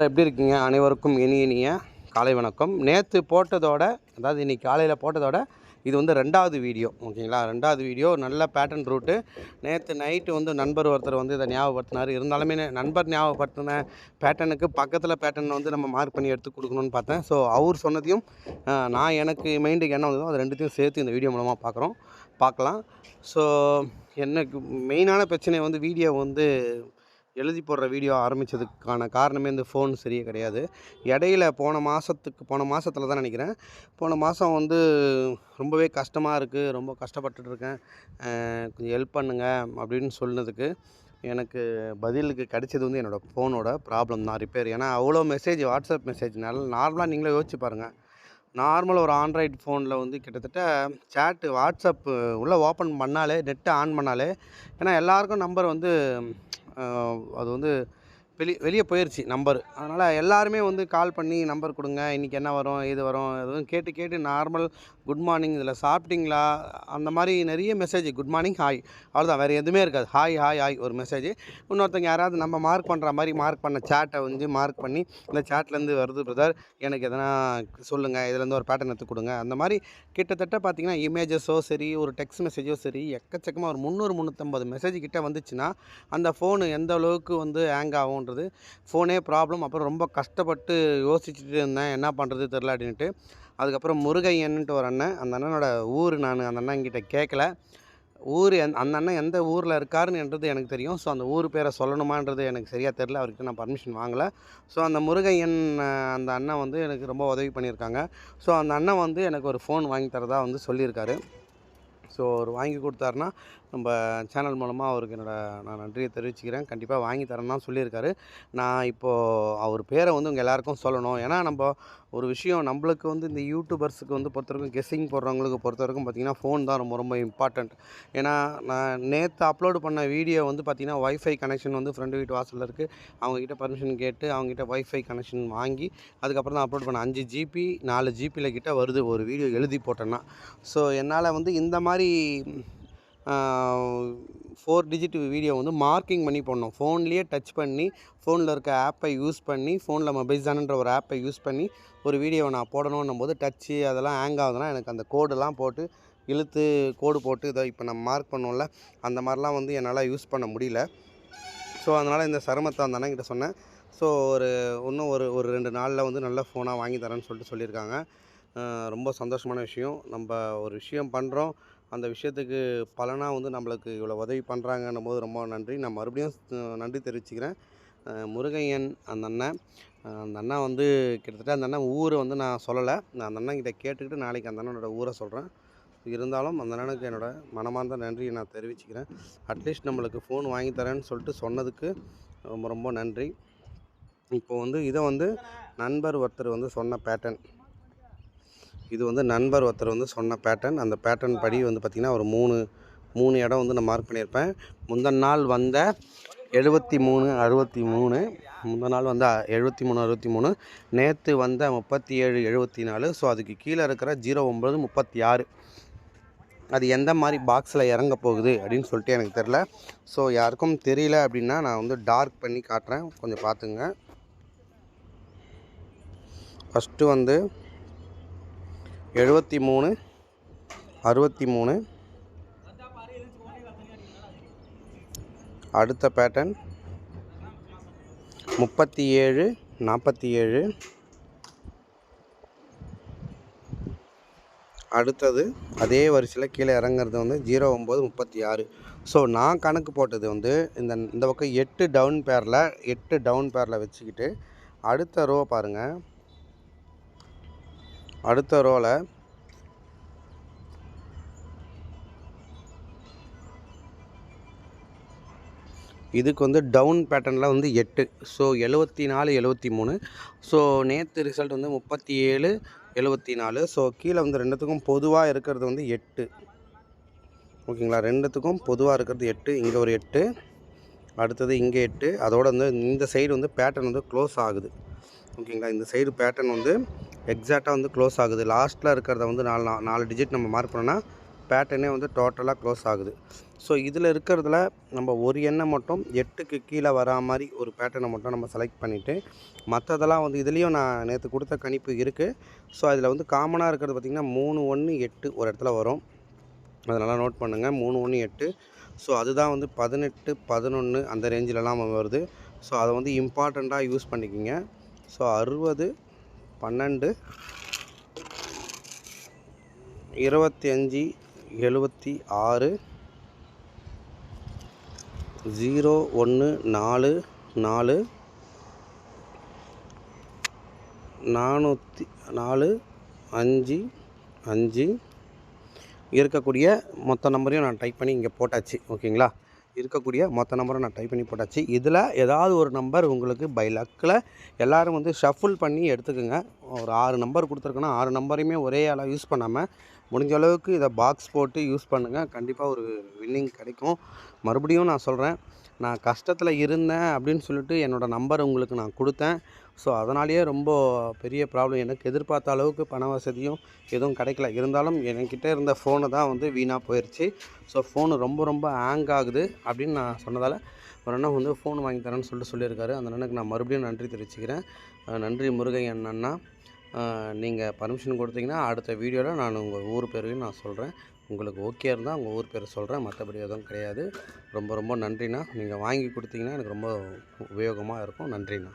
எப்படி இருக்கீங்க? அனைவருக்கும் இனி இனிய காலை வணக்கம். நேற்று போட்டதோட அதாவது இன்றைக்கி காலையில் போட்டதோட இது வந்து ரெண்டாவது வீடியோ ஓகேங்களா? ரெண்டாவது வீடியோ நல்ல பேட்டர்ன் ரூட்டு நேற்று நைட்டு வந்து நண்பர் ஒருத்தர் வந்து இதை ஞாபகப்படுத்தினார். இருந்தாலுமே நண்பர் ஞாபகப்படுத்தின பேட்டர்னுக்கு பக்கத்தில் பேட்டர்ன் வந்து நம்ம மார்க் பண்ணி எடுத்து கொடுக்கணும்னு பார்த்தேன். ஸோ அவர் சொன்னதையும் நான் எனக்கு மைண்டுக்கு என்ன வந்ததோ அது ரெண்டுத்தையும் சேர்த்து இந்த வீடியோ மூலமாக பார்க்குறோம் பார்க்கலாம் ஸோ எனக்கு மெயினான பிரச்சனை வந்து வீடியோ வந்து எழுதி போடுற வீடியோ ஆரம்பித்ததுக்கான காரணமே இந்த ஃபோன் சரியே கிடையாது. இடையில போன மாதத்துக்கு போன மாதத்துல தான் நினைக்கிறேன். போன மாதம் வந்து ரொம்பவே கஷ்டமாக இருக்குது ரொம்ப கஷ்டப்பட்டுட்டு இருக்கேன். கொஞ்சம் ஹெல்ப் பண்ணுங்கள் அப்படின்னு சொன்னதுக்கு எனக்கு பதிலுக்கு கிடைச்சது வந்து என்னோடய ஃபோனோட ப்ராப்ளம் தான் ரிப்பேர் ஏன்னா அவ்வளோ மெசேஜ் வாட்ஸ்அப் மெசேஜ்னால நார்மலாக நீங்களே யோசிச்சு பாருங்கள் நார்மல் ஒரு ஆண்ட்ராய்டு ஃபோனில் வந்து கிட்டத்தட்ட சேட்டு வாட்ஸ்அப்பு உள்ளே ஓப்பன் பண்ணாலே நெட்டை ஆன் பண்ணாலே ஏன்னா எல்லாருக்கும் நம்பர் வந்து அது வந்து வெளி வெளியே போயிடுச்சு நம்பர் அதனால் எல்லாருமே வந்து கால் பண்ணி நம்பர் கொடுங்க இன்றைக்கி என்ன வரும் இது வரும் எதுவும் கேட்டு கேட்டு நார்மல் குட் மார்னிங் இதில் சாப்பிட்டீங்களா? அந்த மாதிரி நிறைய மெசேஜ் குட் மார்னிங் ஹாய் அவ்வளோதான் வேறு எதுவுமே இருக்காது. ஹாய் ஹாய் ஹாய் ஒரு மெசேஜ் இன்னொருத்தங்க யாராவது நம்ம மார்க் பண்ணுற மாதிரி மார்க் பண்ண சேட்டை வந்து மார்க் பண்ணி இந்த சேட்லேருந்து வருது பிரதர் எனக்கு எதனா சொல்லுங்கள் இதுலேருந்து ஒரு பேட்டர்ன் எடுத்து கொடுங்க. அந்த மாதிரி கிட்டத்தட்ட பார்த்திங்கன்னா இமேஜஸோ சரி ஒரு டெக்ஸ்ட் மெசேஜோ சரி எக்கச்சக்கமாக ஒரு முந்நூறு முந்நூற்றம்பது மெசேஜ் கிட்டே வந்துச்சுன்னா அந்த ஃபோனு எந்த அளவுக்கு வந்து ஹேங் ஆகும் பண்ணுறது. ஃபோனே ப்ராப்ளம். அப்புறம் ரொம்ப கஷ்டப்பட்டு யோசிச்சுட்டு இருந்தேன். என்ன பண்ணுறது தெரில அப்படின்ட்டு. அதுக்கப்புறம் முருகையன்னுட்டு ஒரு அண்ணன். அந்த அண்ணனோட ஊர் நான் அந்த அண்ணன் கிட்டே கேட்கல. ஊர் எந் அந்த அண்ணன் எந்த ஊரில் இருக்காருன்றது எனக்கு தெரியும். ஸோ அந்த ஊர் பேரை சொல்லணுமான்றது எனக்கு சரியாக தெரில அவர்கிட்ட நான் பர்மிஷன் வாங்கலை. ஸோ அந்த முருகையன் அந்த அண்ணன் வந்து எனக்கு ரொம்ப உதவி பண்ணியிருக்காங்க. ஸோ அந்த அண்ணன் வந்து எனக்கு ஒரு ஃபோன் வாங்கி தரதா வந்து சொல்லியிருக்காரு. ஸோ அவர் வாங்கி கொடுத்தாருன்னா நம்ம சேனல் மூலமாக அவருக்கு என்னோடய நான் நன்றியை தெரிவிச்சுக்கிறேன். கண்டிப்பாக வாங்கி தரேன்னு சொல்லியிருக்காரு. நான் இப்போது அவர் பேரை வந்து உங்கள் எல்லாருக்கும் சொல்லணும். ஏன்னா நம்ம ஒரு விஷயம் நம்மளுக்கு வந்து இந்த யூடியூபர்ஸுக்கு வந்து பொறுத்தவரைக்கும் கெஸ்ஸிங் போடுறவங்களுக்கு பொறுத்த வரைக்கும் பார்த்திங்கன்னா ஃபோன் தான் ரொம்ப ரொம்ப இம்பார்ட்டண்ட் ஏன்னா நான் நேற்று அப்லோடு பண்ண வீடியோ வந்து பார்த்திங்கன்னா ஒய்ஃபை கனெக்ஷன் வந்து ஃப்ரெண்டு வீட்டு வாசலில் இருக்குது அவங்கக்கிட்ட பர்மிஷன் கேட்டு அவங்ககிட்ட ஒய்ஃபை கனெக்ஷன் வாங்கி அதுக்கப்புறம் தான் அப்லோட் பண்ண அஞ்சு ஜிபி நாலு ஜிபியில் கிட்ட வருது ஒரு வீடியோ எழுதி போட்டேன்னா. ஸோ என்னால் வந்து இந்த மாதிரி ஃபோர் டிஜிட் வீடியோ வந்து மார்க்கிங் பண்ணி போடணும். ஃபோன்லேயே டச் பண்ணி ஃபோனில் இருக்க ஆப்பை யூஸ் பண்ணி ஃபோனில் மொபைல்ஸானன்ற ஒரு ஆப்பை யூஸ் பண்ணி ஒரு வீடியோவை நான் போடணும்னும் போது டச்சு அதெல்லாம் ஹேங் ஆகுதுன்னா எனக்கு அந்த கோடெல்லாம் போட்டு இழுத்து கோடு போட்டு இதை இப்போ நம்ம மார்க் பண்ணோம்ல அந்த மாதிரிலாம் வந்து என்னால் யூஸ் பண்ண முடியல. ஸோ அதனால் இந்த சிரமத்தை அந்த அண்ணன்கிட்ட சொன்னேன். ஸோ ஒரு இன்னும் ஒரு ஒரு ரெண்டு நாளில் வந்து நல்ல ஃபோனாக வாங்கி தரேன்னு சொல்லிட்டு சொல்லியிருக்காங்க. ரொம்ப சந்தோஷமான விஷயம். நம்ம ஒரு விஷயம் பண்ணுறோம் அந்த விஷயத்துக்கு பலனாக வந்து நம்மளுக்கு இவ்வளோ உதவி பண்ணுறாங்கன்னும் போது ரொம்ப நன்றி. நான் மறுபடியும் நன்றி தெரிவிச்சுக்கிறேன். முருகையன் அந்த அண்ணன். அந்த அண்ணன் வந்து கிட்டத்தட்ட அந்த அண்ணன் ஊரை வந்து நான் சொல்லலை. நான் அந்த அண்ணன் கிட்ட கேட்டுக்கிட்டு நாளைக்கு அந்த அண்ணனோட ஊரை சொல்கிறேன் இருந்தாலும் அந்த அண்ணனுக்கு என்னோட மனமார்ந்த நன்றியை நான் தெரிவிச்சுக்கிறேன். அட்லீஸ்ட் நம்மளுக்கு ஃபோன் வாங்கி தரேன்னு சொல்லிட்டு சொன்னதுக்கு ரொம்ப ரொம்ப நன்றி. இப்போ வந்து இதை வந்து நண்பர் ஒருத்தர் வந்து சொன்ன பேட்டர்ன் இது வந்து நண்பர் ஒருத்தர் வந்து சொன்ன பேட்டர்ன் அந்த பேட்டர்ன் படி வந்து பார்த்திங்கன்னா ஒரு மூணு மூணு இடம் வந்து நான் மார்க் பண்ணியிருப்பேன். முந்தின நாள் வந்த எழுபத்தி மூணு அறுபத்தி மூணு. முந்தின நாள் வந்த எழுபத்தி மூணு அறுபத்தி மூணு. நேற்று வந்த முப்பத்தி ஏழு எழுபத்தி நாலு. ஸோ அதுக்கு கீழே இருக்கிற ஜீரோ ஒம்பது முப்பத்தி ஆறு. அது எந்த மாதிரி பாக்ஸில் இறங்க போகுது அப்படின்னு சொல்லிட்டு எனக்கு தெரில ஸோ யாருக்கும் தெரியல அப்படின்னா நான் வந்து டார்க் பண்ணி காட்டுறேன். கொஞ்சம் பார்த்துங்க ஃபஸ்ட்டு வந்து எழுபத்தி மூணு அறுபத்தி மூணு. அடுத்த பேட்டர்ன் முப்பத்தி ஏழு நாற்பத்தி ஏழு. அடுத்தது அதே வரிசையில் கீழே இறங்குறது வந்து ஜீரோ ஒம்பது முப்பத்தி ஆறு. ஸோ நான் கணக்கு போட்டது வந்து இந்த இந்த பக்கம் எட்டு டவுன் பேரில் எட்டு டவுன் பேரில் வச்சுக்கிட்டு அடுத்த ரோ பாருங்கள் அடுத்த ரோவில் இதுக்கு வந்து டவுன் பேட்டர்னில் வந்து எட்டு. ஸோ எழுபத்தி நாலு எழுபத்தி மூணு. ஸோ நேற்று ரிசல்ட் வந்து முப்பத்தி ஏழு எழுபத்தி நாலு. ஸோ கீழே வந்து ரெண்டுத்துக்கும் பொதுவாக இருக்கிறது வந்து எட்டு. ஓகேங்களா? ரெண்டுத்துக்கும் பொதுவாக இருக்கிறது எட்டு இங்கே ஒரு எட்டு. அடுத்தது இங்கே எட்டு. அதோட வந்து இந்த சைடு வந்து பேட்டர்ன் வந்து க்ளோஸ் ஆகுது. ஓகேங்களா? இந்த சைடு பேட்டர்ன் வந்து எக்ஸாக்டாக வந்து க்ளோஸ் ஆகுது. லாஸ்ட்டில் இருக்கிறத வந்து நாலு நாலு டிஜிட் நம்ம மார்க் பண்ணோன்னா பேட்டர்னே வந்து டோட்டலாக க்ளோஸ் ஆகுது. ஸோ இதில் இருக்கிறதுல நம்ம ஒரு எண்ணெய் மட்டும் எட்டுக்கு கீழே வரா மாதிரி ஒரு பேட்டர்னை மட்டும் நம்ம செலக்ட் பண்ணிவிட்டு மற்றதெல்லாம் வந்து இதுலேயும் நான் நேற்று கொடுத்த கணிப்பு இருக்குது ஸோ அதில் வந்து காமனாக இருக்கிறது பார்த்திங்கன்னா மூணு ஒன்று எட்டு ஒரு இடத்துல வரும். அதனால் நோட் பண்ணுங்கள் மூணு ஒன்று எட்டு. ஸோ அதுதான் வந்து பதினெட்டு பதினொன்று அந்த ரேஞ்சிலலாம் வருது. ஸோ அதை வந்து இம்பார்ட்டண்ட்டாக யூஸ் பண்ணிக்கிங்க. ஸோ அறுபது பன்னெண்டு இருபத்தி அஞ்சு எழுபத்தி ஆறு ஜீரோ ஒன்று நாலு நாலு நானூற்றி நாலு அஞ்சு அஞ்சு. இருக்கக்கூடிய மொத்த நம்பரையும் நான் டைப் பண்ணி இங்கே போட்டாச்சு. ஓகேங்களா இருக்கக்கூடிய மொத்த நம்பரை நான் டைப் பண்ணி போட்டாச்சு. இதில் ஏதாவது ஒரு நம்பர் உங்களுக்கு பை லக்கில் எல்லோரும் வந்து ஷஃபுல் பண்ணி எடுத்துக்கோங்க. ஒரு ஆறு நம்பர் கொடுத்துருக்கோன்னா ஆறு நம்பரையுமே ஒரே ஆளாக யூஸ் பண்ணாமல் முடிஞ்ச அளவுக்கு இதை பாக்ஸ் போட்டு யூஸ் பண்ணுங்கள் கண்டிப்பாக ஒரு வின்னிங் கிடைக்கும். மறுபடியும் நான் சொல்கிறேன் நான் கஷ்டத்தில் இருந்தேன் அப்படின்னு சொல்லிட்டு என்னோடய நம்பர் உங்களுக்கு நான் கொடுத்தேன். ஸோ அதனாலேயே ரொம்ப பெரிய ப்ராப்ளம் எனக்கு எதிர்பார்த்த அளவுக்கு பண வசதியும் எதுவும் கிடைக்கல. இருந்தாலும் என்கிட்ட இருந்த ஃபோனு தான் வந்து வீணாக போயிடுச்சு ஸோ ஃபோனு ரொம்ப ரொம்ப ஹேங் ஆகுது அப்படின்னு நான் சொன்னதால் ஒரு அண்ணன் வந்து ஃபோன் வாங்கி தரேன்னு சொல்லிட்டு சொல்லியிருக்காரு. அந்த அண்ணனுக்கு நான் மறுபடியும் நன்றி தெரிவிச்சுக்கிறேன். நன்றி முருகையன் அண்ணா. நீங்கள் பர்மிஷன் கொடுத்தீங்கன்னா அடுத்த வீடியோவில் நான் உங்கள் ஊர் பேரையும் நான் சொல்கிறேன் உங்களுக்கு ஓகே இருந்தால் உங்கள் ஊர் பேரை சொல்கிறேன் மற்றபடி எதுவும் கிடையாது. ரொம்ப ரொம்ப நன்றிண்ணா. நீங்கள் வாங்கி கொடுத்தீங்கன்னா எனக்கு ரொம்ப உபயோகமாக இருக்கும். நன்றிண்ணா.